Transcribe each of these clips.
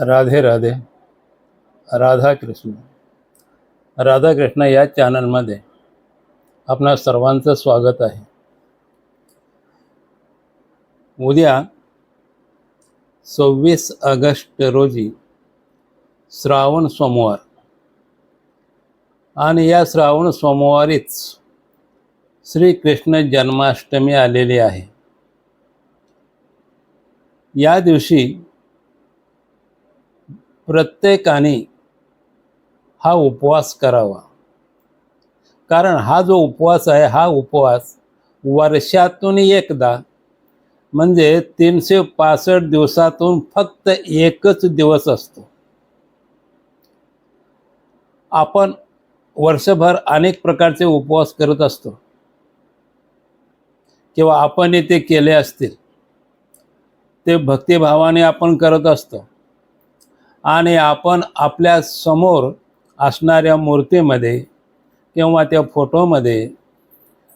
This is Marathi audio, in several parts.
राधे राधे. राधाकृष्ण राधाकृष्ण या चॅनलमध्ये आपणा सर्वांचं स्वागत आहे. उद्या सव्वीस ऑगस्ट रोजी श्रावण सोमवार. आणि या श्रावण सोमवारीच श्रीकृष्ण जन्माष्टमी आलेली आहे. या दिवशी प्रत्येकाने हा उपवास करावा. कारण हा जो उपवास आहे हा उपवास वर्षातून एकदा म्हणजे तीनशे पासष्ट दिवसातून फक्त एकच दिवस असतो. आपण वर्षभर अनेक प्रकारचे उपवास करत असतो. किंवा आपण ते केले असतील ते भक्तिभावाने आपण करत असतो. आणि आपण आपल्यासमोर असणाऱ्या मूर्तीमध्ये किंवा त्या फोटोमध्ये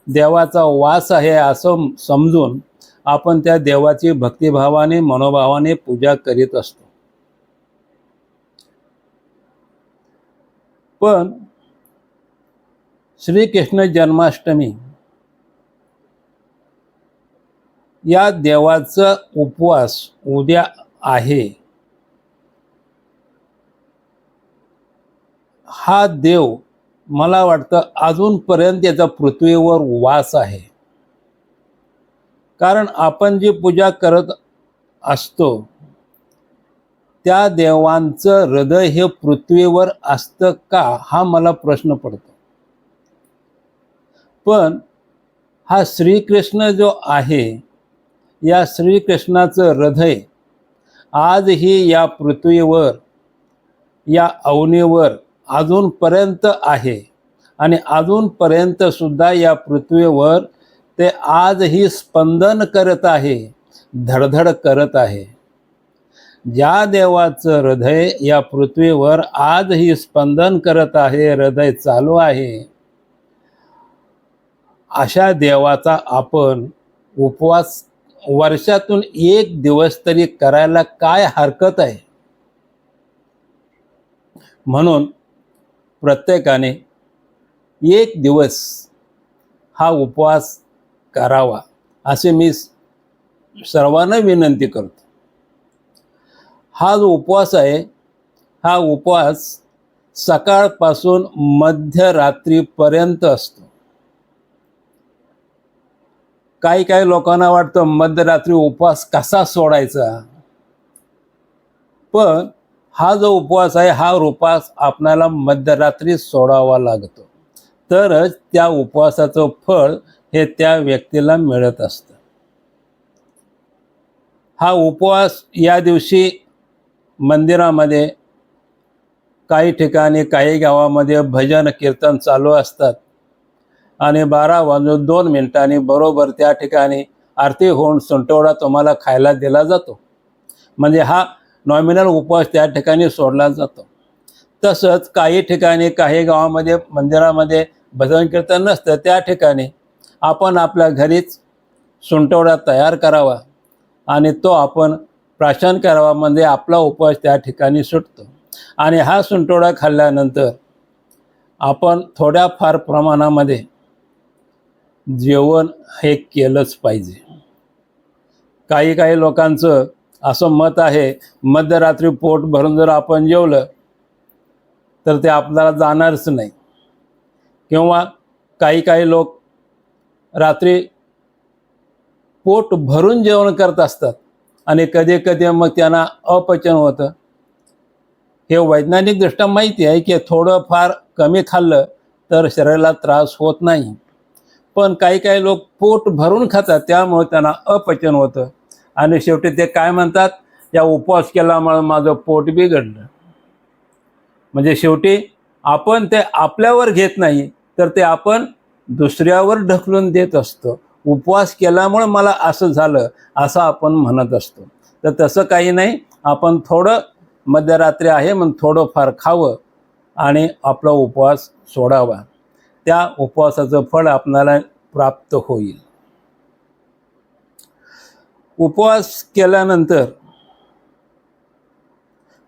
देवाचा वास आहे असं समजून आपण त्या देवाची भक्तिभावाने मनोभावाने पूजा करीत असतो. पण श्रीकृष्ण जन्माष्टमी या देवाचा उपवास उद्या आहे. हा देव मला वाटतं अजूनपर्यंत याचा पृथ्वीवर वास आहे. कारण आपण जी पूजा करत असतो त्या देवांचं हृदय हे पृथ्वीवर असतं का हा मला प्रश्न पडतो. पण हा श्रीकृष्ण जो आहे या श्रीकृष्णाचं हृदय आजही या पृथ्वीवर या अवनीवर अजूनपर्यंत आहे. आणि अजूनपर्यंत सुद्धा या पृथ्वीवर ते आजही स्पंदन करत आहे धडधड करत आहे. ज्या देवाचं हृदय या पृथ्वीवर आजही स्पंदन करत आहे हृदय चालू आहे अशा देवाचा आपण उपवास वर्षातून एक दिवस तरी करायला काय हरकत आहे? म्हणून प्रत्येकाने एक दिवस हा उपवास करावा असे मी सर्वांना विनंती करतो. हा जो उपवास आहे हा उपवास सकाळपासून मध्यरात्रीपर्यंत असतो. काही काही लोकांना वाटतं मध्यरात्री उपवास कसा सोडायचा? पण हा जो उपवास आहे हा उपवास आपणाला मध्यरात्री सोडावा लागतो. तरच त्या उपवासाचं फळ हे त्या व्यक्तीला मिळत असतं. हा उपवास या दिवशी मंदिरामध्ये काही ठिकाणी काही गावामध्ये भजन कीर्तन चालू असतात. आणि बारा वाजून दोन मिनिटांनी बरोबर त्या ठिकाणी आरती होऊन सुंटवडा तुम्हाला खायला दिला जातो. म्हणजे हा नॉमिनल उपवास त्या ठिकाणी सोडला जातो. तसंच काही ठिकाणी काही गावामध्ये मंदिरामध्ये भजन कीर्तन नसतं त्या ठिकाणी आपण आपल्या घरीच सुंटवडा तयार करावा आणि तो आपण प्राशन करावा म्हणजे आपला उपवास त्या ठिकाणी सुटतो. आणि हा सुंटवडा खाल्ल्यानंतर आपण थोड्याफार प्रमाणामध्ये जेवण हे केलंच पाहिजे. काही काही लोकांचं असं मत आहे. मध्यरात्री पोट भरून जर आपण जेवलं तर ते आपल्याला जाणारच नाही. किंवा काही काही लोक रात्री पोट भरून जेवण करत असतात आणि कधी कधी मग त्यांना अपचन होतं. हे वैज्ञानिकदृष्ट्या माहिती आहे की थोडंफार कमी खाल्लं तर शरीराला त्रास होत नाही. पण काही काही लोक पोट भरून खातात त्यामुळे त्यांना अपचन होतं. आणि शेवटी ते काय म्हणतात या उपवास केल्यामुळे माझं पोट बिघडलं. म्हणजे शेवटी आपण ते आपल्यावर घेत नाही तर ते आपण दुसऱ्यावर ढकलून देत असतो. उपवास केल्यामुळे मला असं झालं असं आपण म्हणत असतो. तर तसं काही नाही आपण थोडं मध्यरात्री आहे म्हणून थोडंफार खावं आणि आपला उपवास सोडावा. त्या उपवासाचं फळ आपणाला प्राप्त होईल. उपवास केल्यानंतर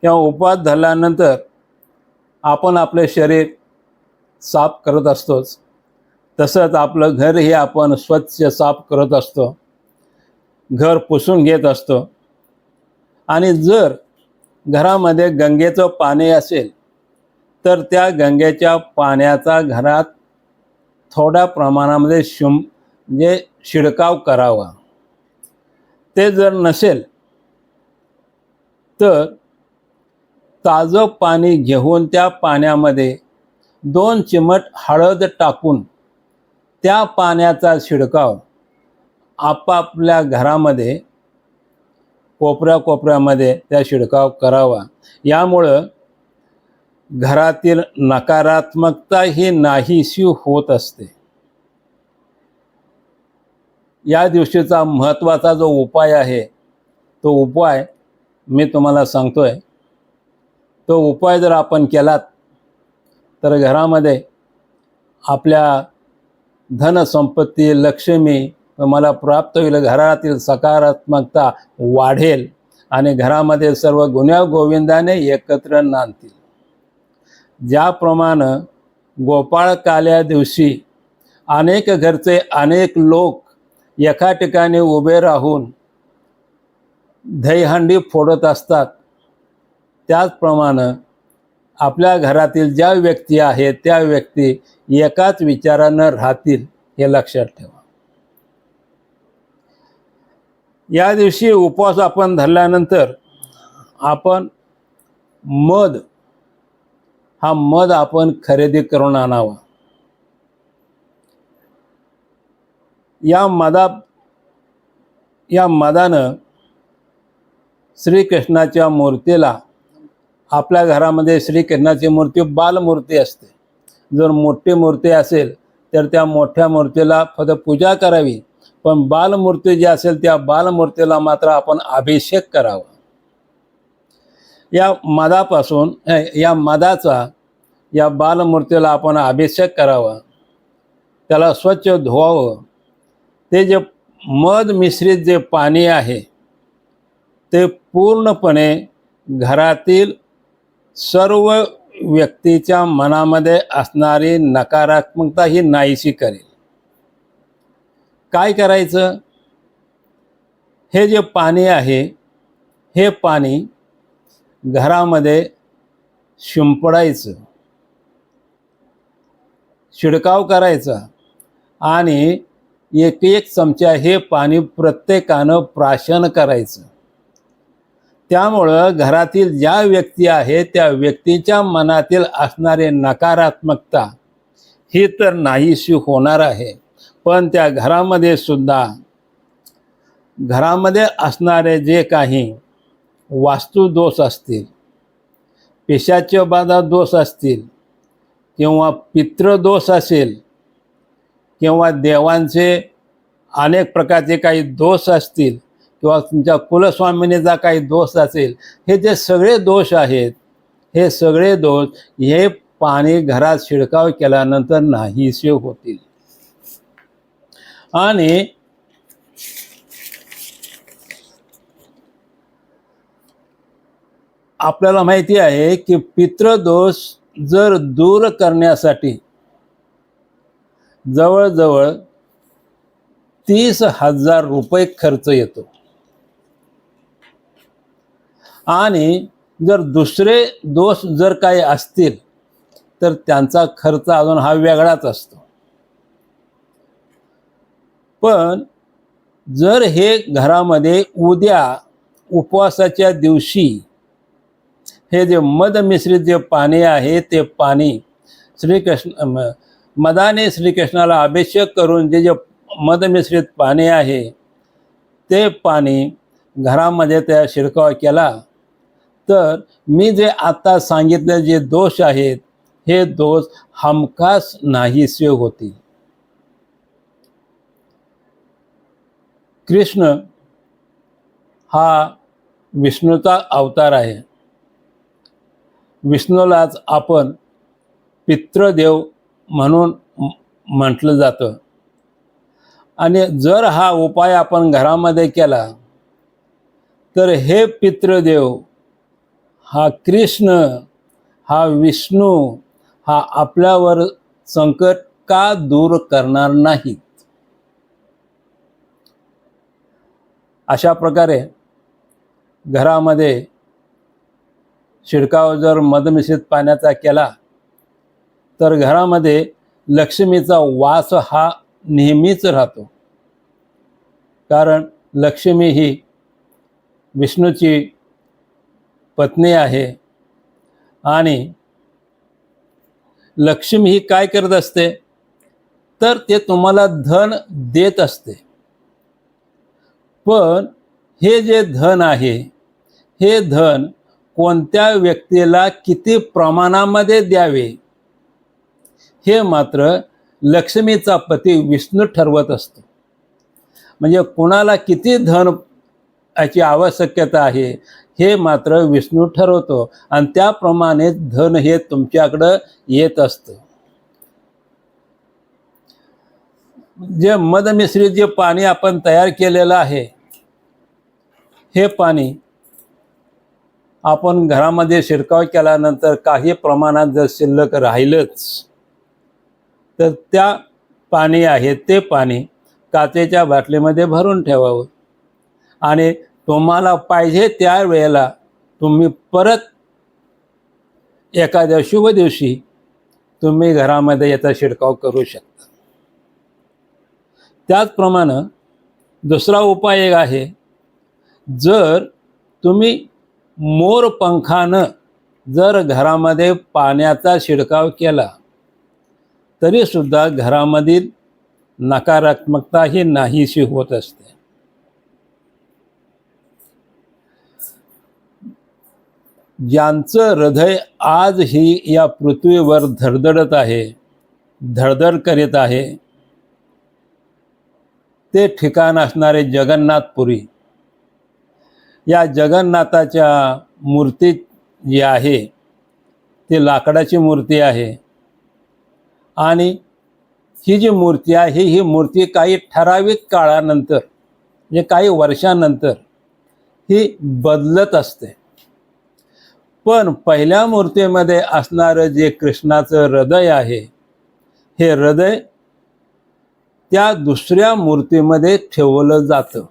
किंवा उपवास झाल्यानंतर आपण आपले शरीर साफ करत असतोच. तसंच आपलं घरही आपण स्वच्छ साफ करत असतो. घर पुसून घेत असतो. आणि जर घरामध्ये गंगेचं पाणी असेल तर त्या गंगेच्या पाण्याचा घरात थोड्या प्रमाणामध्ये शुम म्हणजे शिडकाव करावा. ते जर नसेल तर ताजं पाणी घेऊन त्या पाण्यामध्ये दोन चिमट हळद टाकून त्या पाण्याचा शिडकाव आपापल्या घरामध्ये कोपऱ्या कोपऱ्यामध्ये त्या शिडकाव करावा. यामुळं घरातील नकारात्मकता ही नाहीशी होत असते. या दिवशीचा महत्त्वाचा जो उपाय आहे तो उपाय मी तुम्हाला सांगतोय. तो उपाय जर आपण केलात तर घरामध्ये आपल्या धनसंपत्ती लक्ष्मी तुम्हाला प्राप्त होईल. घरातील सकारात्मकता वाढेल आणि घरामध्ये सर्व गुन्ह्या गोविंदाने एकत्र नांदतील. ज्याप्रमाणे गोपाळकाल्या दिवशी अनेक घरचे अनेक लोक एका ठिकाणी उभे राहून दहीहंडी फोडत असतात. त्याचप्रमाणे आपल्या घरातील ज्या व्यक्ती आहेत त्या व्यक्ती एकाच विचारानं राहतील हे लक्षात ठेवा. या दिवशी उपवास आपण धरल्यानंतर आपण मध हा मध आपण खरेदी करून आणावा. या मदा या मदानं श्रीकृष्णाच्या मूर्तीला आपल्या घरामध्ये श्रीकृष्णाची मूर्ती बालमूर्ती असते. जर मोठी मूर्ती असेल तर त्या मोठ्या मूर्तीला फक्त पूजा करावी. पण बालमूर्ती जी असेल त्या बालमूर्तीला मात्र आपण अभिषेक करावा. या मधापासून या मधाचा या बालमूर्तीला आपण अभिषेक करावा. त्याला स्वच्छ धुवावं. ते जे मध मिश्रित जे पाणी आहे ते पूर्णपणे घरातील सर्व व्यक्तीच्या मनामध्ये असणारी नकारात्मकता ही नाहीशी करेल. काय करायचं? हे जे पाणी आहे हे पाणी घरामध्ये शिंपडायचं शिडकाव करायचा आणि एक एक चमचा हे पाणी प्रत्येकानं प्राशन करायचं. त्यामुळं घरातील ज्या व्यक्ती आहे त्या व्यक्तीच्या मनातील असणारे नकारात्मकता ही तर नाहीशी होणार आहे. पण त्या घरामध्ये सुद्धा घरामध्ये असणारे जे काही वास्तुदोष असतील पेशाचे बाधा दोष असतील किंवा पितृदोष असेल किंवा देवांचे अनेक प्रकारचे काही दोष असतील किंवा तुमच्या कुलस्वामिनीचा काही दोष असेल हे जे सगळे दोष आहेत हे सगळे दोष हे पाणी घरात शिडकाव केल्यानंतर नाहीसे होतील. आणि आपल्याला माहिती आहे की पितृदोष जर दूर करण्यासाठी जवळजवळ तीस हजार रुपये खर्च येतो. आणि जर दुसरे दोष जर काही असतील तर त्यांचा खर्च अजून हा वेगळाच असतो. पण जर हे घरामध्ये उद्या उपवासाच्या दिवशी हे जे मध मिश्रित जे पाणी आहे ते पाणी श्रीकृष्ण मदाने श्रीकृष्णाला अभिषेक करून जे जे मद मिश्रित पाणी आहे ते पाणी घरामध्ये त्या शिरकाव केला. तर मी जे आता सांगितले जे दोष आहेत हे दोष हमखास नाहीसे होतील. कृष्ण हा विष्णूचा अवतार आहे. विष्णूलाच आपण पितृदेव म्हणून म्हटलं जातं. आणि जर हा उपाय आपण घरामध्ये केला तर हे पितृदेव हा कृष्ण हा विष्णू हा आपल्यावर संकट का दूर करणार नाही अशा प्रकारे घरामध्ये शिडकाव जर मधमिश्रित पाण्याचा केला तर घरामध्ये लक्ष्मीचा वास हा नेहमीच राहतो. कारण लक्ष्मी ही विष्णूची पत्नी आहे आणि लक्ष्मी ही काय करत असते? तर ते तुम्हाला धन देत असते. पण हे जे धन आहे हे धन कोणत्या व्यक्तीला किती प्रमाणामध्ये द्यावे? हे मात्र लक्ष्मीचा पती विष्णू ठरवत असतो. म्हणजे कोणाला किती धन याची आवश्यकता आहे हे मात्र विष्णू ठरवतो. आणि त्याप्रमाणे धन हे तुमच्याकडं येत असतं. जे मधमिश्रित जे पाणी आपण तयार केलेलं आहे हे पाणी आपण घरामध्ये शिरकाव केल्यानंतर काही प्रमाणात जर शिल्लक राहिलंच तर त्या पाणी आहे ते पाणी काचेच्या बाटलीमध्ये भरून ठेवावं. आणि तुम्हाला पाहिजे त्या वेळेला तुम्ही परत एखाद्या शुभ दिवशी तुम्ही घरामध्ये याचा शिडकाव करू शकता. त्याचप्रमाणे दुसरा उपाय एक आहे जर तुम्ही मोरपंखानं जर घरामध्ये पाण्याचा शिडकाव केला तरीसुद्धा घरामधील नकारात्मकता ही नाहीशी होत असते. ज्यांचं हृदय आजही या पृथ्वीवर धडधडत आहे धडधड करीत आहे ते ठिकाण असणारे जगन्नाथपुरी या जगन्नाथाच्या मूर्ती जी आहे ती लाकडाची मूर्ती आहे. आणि ही जी मूर्ती आहे ही मूर्ती काही ठराविक काळानंतर म्हणजे काही वर्षानंतर ही बदलत असते. पण पहिल्या मूर्तीमध्ये असणारं जे कृष्णाचं हृदय आहे हे हृदय त्या दुसऱ्या मूर्तीमध्ये ठेवलं जातं.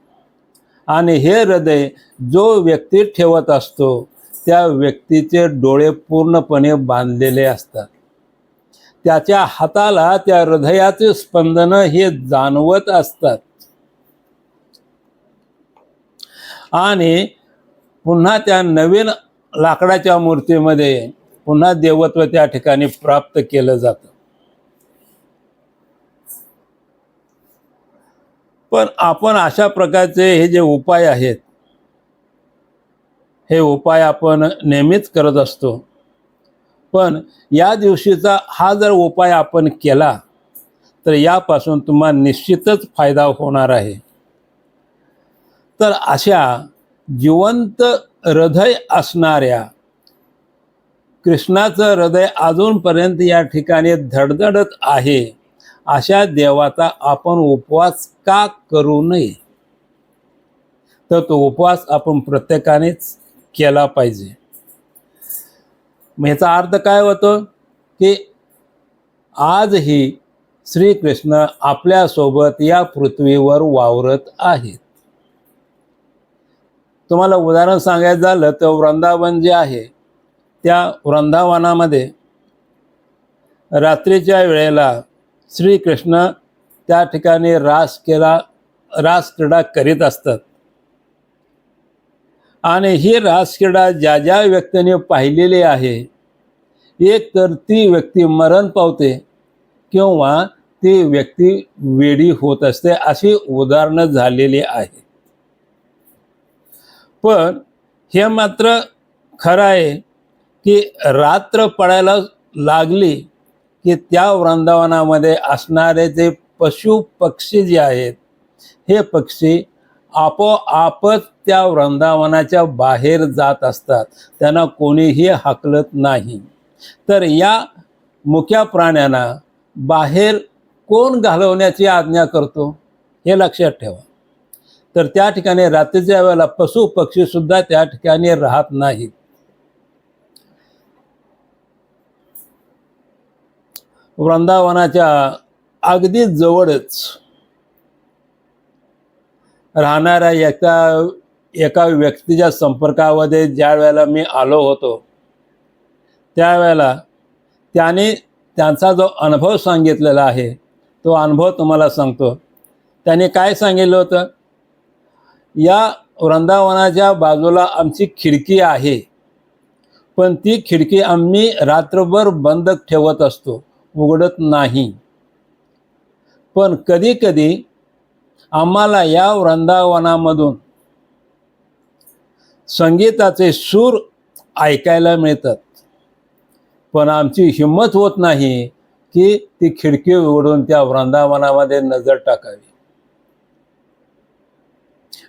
आणि हे हृदय जो व्यक्ती ठेवत असतो त्या व्यक्तीचे डोळे पूर्णपणे बांधलेले असतात. त्याच्या हाताला त्या हृदयाचे स्पंदन हे जाणवत असतात. आणि पुन्हा त्या नवीन लाकडाच्या मूर्तीमध्ये पुन्हा देवत्व त्या ठिकाणी प्राप्त केलं जातं. पण आपण अशा प्रकारचे हे जे उपाय आहेत हे उपाय आपण नेहमीच करत असतो. पण या दिवशीचा हा जर उपाय आपण केला तर यापासून तुम्हाला निश्चितच फायदा होणार आहे. तर अशा जिवंत हृदय असणाऱ्या कृष्णाचं हृदय अजूनपर्यंत या ठिकाणी धडधडत आहे अशा देवाचा आपण उपवास का करू नये? तर तो उपवास आपण प्रत्येकानेच केला पाहिजे. मग ह्याचा अर्थ काय होतो? की आजही श्रीकृष्ण आपल्यासोबत या पृथ्वीवर वावरत आहेत. तुम्हाला उदाहरण सांगायचं झालं तर वृंदावन जे आहे त्या वृंदावनामध्ये रात्रीच्या वेळेला श्रीकृष्ण त्या ठिकाणी रास केला रास क्रीडा करीत असतात. आणि ही रासक्रीडा ज्या ज्या व्यक्तीने पाहिलेली आहे एक तर ती व्यक्ती मरण पावते किंवा ती व्यक्ती वेडी होत असते अशी उदाहरणं झालेली आहेत. पण हे मात्र खरं आहे की रात्र पडायला लागली की त्या वृंदावनामध्ये असणारे जे पशु पक्षी जे आहेत हे पक्षी आपोआपच त्या वृंदावनाच्या बाहेर जात असतात. त्यांना कोणीही हाकलत नाही. तर या मुख्या प्राण्यांना बाहेर कोण घालवण्याची आज्ञा करतो? हे लक्षात ठेवा. तर त्या ठिकाणी रात्रीच्या वेळेला पशु पक्षीसुद्धा त्या ठिकाणी राहत नाहीत. वृंदावनाच्या अगदी जवळच राहणाऱ्या एका एका व्यक्तीच्या संपर्कामध्ये ज्या वेळेला मी आलो होतो त्यावेळेला त्याने त्यांचा जो अनुभव सांगितलेला आहे तो अनुभव तुम्हाला सांगतो. त्याने काय सांगितलं होतं? या वृंदावनाच्या बाजूला आमची खिडकी आहे पण ती खिडकी आम्ही रात्रभर बंद ठेवत असतो उघडत नाही. पण कधी कधी आम्हाला या वृंदावनामधून संगीताचे सूर ऐकायला मिळतात. पण आमची हिंमत होत नाही की ती खिडकी उघडून त्या वृंदावनामध्ये नजर टाकावी.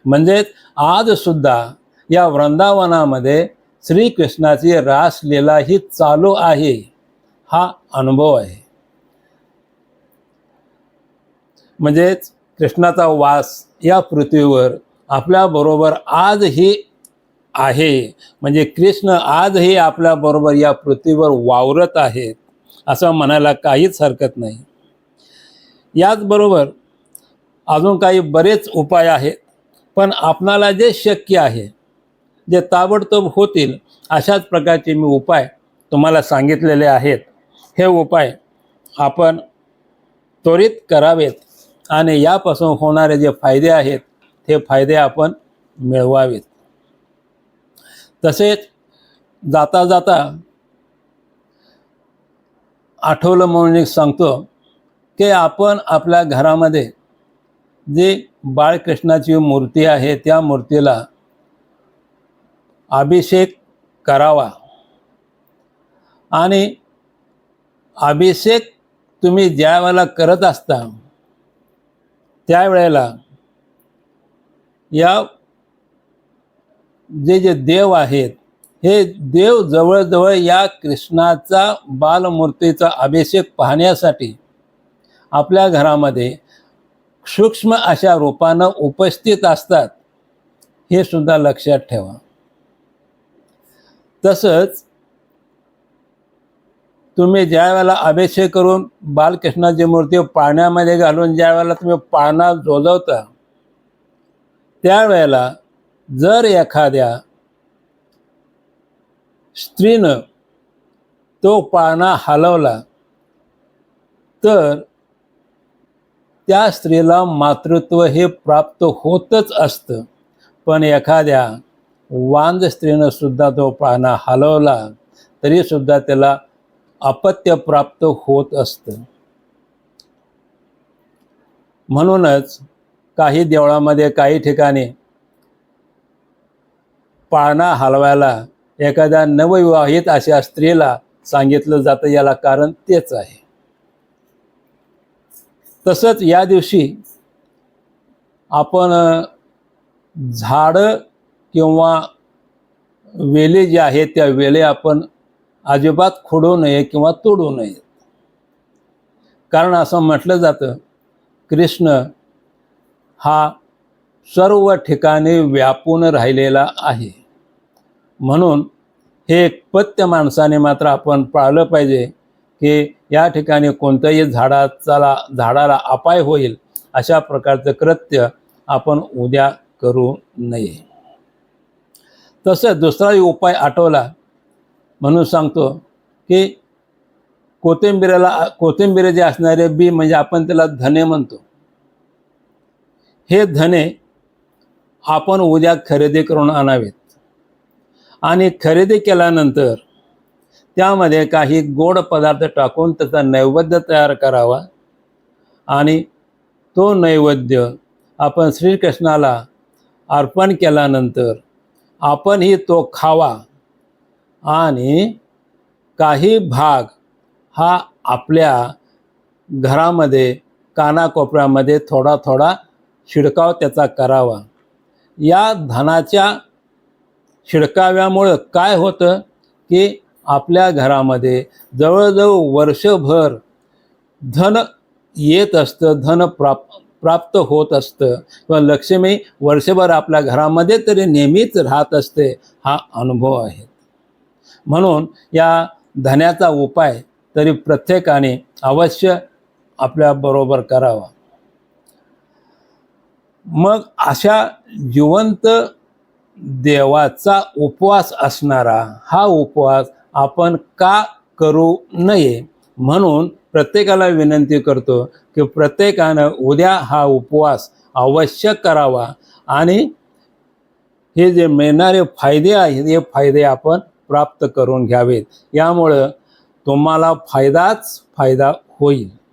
म्हणजेच आज सुद्धा या वृंदावनामध्ये श्रीकृष्णाची रासलीला ही चालू आहे हा अनुभव आहे. म्हणजेच कृष्णाचा वास या पृथ्वीवर आपल्याबरोबर आजही आहे. म्हणजे कृष्ण आजही आपल्याबरोबर या पृथ्वीवर वावरत आहेत असं म्हणायला काहीच हरकत नाही. याचबरोबर अजून काही बरेच उपाय आहेत पण आपणाला जे शक्य आहे जे ताबडतोब होतील अशाच प्रकारचे मी उपाय तुम्हाला सांगितलेले आहेत. हे उपाय आपण त्वरित करावेत. आणि यापासून होणारे जे फायदे आहेत ते फायदे आपण मिळवावेत. तसेच जाता जाता आठवलं म्हणून एक सांगतो की आपण आपल्या घरामध्ये जी बाळकृष्णाची मूर्ती आहे त्या मूर्तीला अभिषेक करावा. आणि अभिषेक तुम्ही ज्या वेळेला करत असता त्यावेळेला या जे जे देव आहेत हे देव जवळजवळ या कृष्णाचा बालमूर्तीचा अभिषेक पाहण्यासाठी आपल्या घरामध्ये सूक्ष्म अशा रूपानं उपस्थित असतात हे सुद्धा लक्षात ठेवा. तसंच तुम्ही ज्या वेळेला अभिषेक करून बालकृष्णाची मूर्ती पाण्यामध्ये घालून ज्या वेळेला तुम्ही पाण्यात झोलवता त्यावेळेला जर एखाद्या स्त्रीनं तो पाना हलवला तर त्या स्त्रीला मातृत्व हे प्राप्त होतच असतं. पण एखाद्या वांज स्त्रीनं सुद्धा तो पाना हलवला तरी सुद्धा त्याला अपत्य प्राप्त होत असतं. म्हणूनच काही देवळामध्ये काही ठिकाणी पाळणा हलवायला एखाद्या नवविवाहित अशा स्त्रीला सांगितलं जातं याला कारण तेच आहे. तसंच या दिवशी आपण झाडं किंवा वेले जे आहेत त्या वेले आपण अजिबात खोडू नये किंवा तोडू नये. कारण असं म्हटलं जातं कृष्ण हा सर्व ठिकाणी व्यापून राहिलेला आहे. म्हणून हे एक पथ्य माणसाने मात्र आपण पाळलं पाहिजे की या ठिकाणी कोणत्याही झाडाचाला झाडाला अपाय होईल अशा प्रकारचं कृत्य आपण उद्या करू नये. तसं दुसराही उपाय आठवला म्हणून सांगतो की कोथिंबिरीला कोथिंबीर जे असणारे बी म्हणजे आपण त्याला धने म्हणतो. हे धने आपण उद्या खरेदी करून आणावेत. आणि खरेदी केल्यानंतर त्यामध्ये काही गोड पदार्थ टाकून त्याचा नैवेद्य तयार करावा. आणि तो नैवेद्य आपण श्रीकृष्णाला अर्पण केल्यानंतर आपणही तो खावा. आणि काही भाग हा आपल्या घरामध्ये कानाकोपऱ्यामध्ये थोडा थोडा शिडकाव त्याचा करावा. या धनाच्या शिडकाव्यामुळं काय होतं की आपल्या घरामध्ये जवळजवळ वर्षभर धन येत असतं धन प्राप प्राप्त होत असतं. किंवा लक्ष्मी वर्षभर आपल्या घरामध्ये तरी नेहमीच राहत असते हा अनुभव आहे. म्हणून या धन्याचा उपाय तरी प्रत्येकाने अवश्य आपल्याबरोबर करावा. मग अशा जिवंत देवाचा उपवास असणारा हा उपवास आपण का करू नये? म्हणून प्रत्येकाला विनंती करतो की प्रत्येकानं उद्या हा उपवास अवश्य करावा. आणि हे जे मिळणारे फायदे आहेत हे फायदे आपण प्राप्त करून घ्यावेत. यामुळं तुम्हाला फायदाच फायदा होईल.